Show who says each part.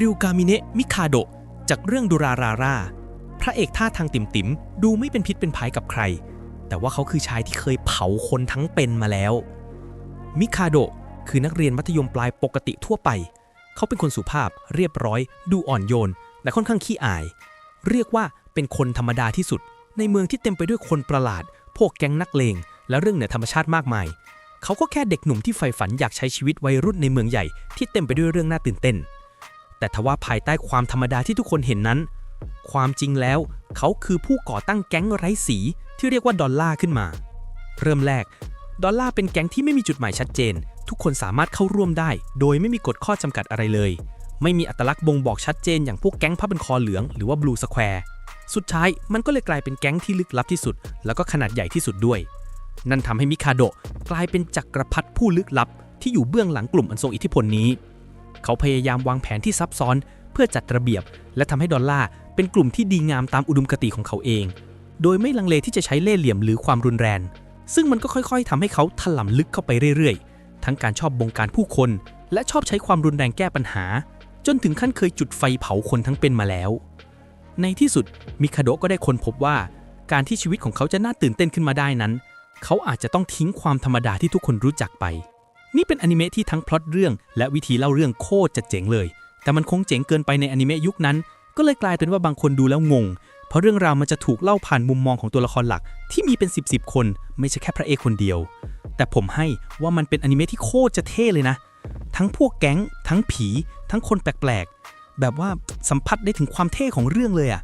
Speaker 1: ริวกามิเนะมิคาโดะจากเรื่องดูราราร่าพระเอกท่าทางติ่มติมดูไม่เป็นพิษเป็นภัยกับใคร แต่ว่าเขาคือชายที่เคยเผาคนทั้งเป็นมาแล้ว มิคาโดะคือนักเรียนมัธยมปลายปกติทั่วไป เขาเป็นคนสุภาพเรียบร้อย ดูอ่อนโยน และค่อนข้างขี้อาย เรียกว่าเป็นคนธรรมดาที่สุด ในเมืองที่เต็มไปด้วยคนประหลาด พวกแก๊งนักเลง และเรื่องเหนือธรรมชาติมากมาย เขาก็แค่เด็กหนุ่มที่ใฝ่ฝันอยากใช้ชีวิตวัยรุ่นในเมืองใหญ่ที่เต็มไปด้วยเรื่องน่าตื่นเต้น แต่ทว่าภายใต้ความธรรมดาที่ทุกคนเห็นนั้น ความจริงแล้วเขาคือผู้ก่อตั้งแก๊งไร้สีที่เรียกว่าดอลล่าขึ้นมา เริ่มแรก ดอลล่าเป็นแก๊งที่ไม่มีจุดหมายชัดเจน ทุกคนสามารถเข้าร่วมได้ โดยไม่มีกฎข้อจำกัดอะไรเลย ไม่มีอัตลักษณ์บ่งบอกชัดเจนอย่างพวกแก๊งผ้าเป็นคอเหลืองหรือว่าบลูสแควร์สุดท้ายมันก็เลยกลายเป็นแก๊งที่ลึกลับที่สุด แล้วก็ขนาดใหญ่ที่สุดด้วย นั่นทำให้มิคาโดะกลายเป็นจักรพรรดิผู้ลึกลับที่อยู่เบื้องหลังกลุ่มอันทรงอิทธิพลนี้ เขาพยายามวางแผนที่ซับซ้อนเพื่อจัดระเบียบ และทำให้ดอลลาร์เป็นกลุ่มที่ดีงามตามอุดมคติของเขาเอง โดยไม่ลังเลที่จะใช้เล่ห์เหลี่ยมหรือความรุนแรง ซึ่งมันก็ค่อยๆทำให้เขาถล่ำลึกเข้าไปเรื่อยๆ ทั้งการชอบบงการผู้คน และชอบใช้ความรุนแรงแก้ปัญหา จนถึงขั้นเคยจุดไฟเผาคนทั้งเป็นมาแล้ว ในที่สุดมิคาโดก็ได้ค้นพบว่าการที่ชีวิตของเขาจะน่าตื่นเต้นขึ้นมาได้นั้น เขาอาจจะต้องทิ้งความธรรมดาที่ทุกคนรู้จักไป นี่เป็นอนิเมะที่ทั้งพล็อตเรื่อง และวิธีเล่าเรื่องโคตรจะเจ๋งเลย แต่มันคงเจ๋งเกินไปในอนิเมะยุคนั้น ก็เลยกลายเป็นว่าบางคนดูแล้วงง เพราะเรื่องราวมันจะถูกเล่าผ่านมุมมองของตัวละครหลัก ที่มีเป็น 10บสคน ไม่ใช่แค่พระเอกคนเดียว แต่ผมให้ว่ามันเป็นอนิเมะที่โคตรจะเท่เลยนะ ทั้งพวกแก๊ง ทั้งผี ทั้งคนแปลกๆ แบบว่าสัมผัสได้ถึงความเท่ของเรื่องเลยอะ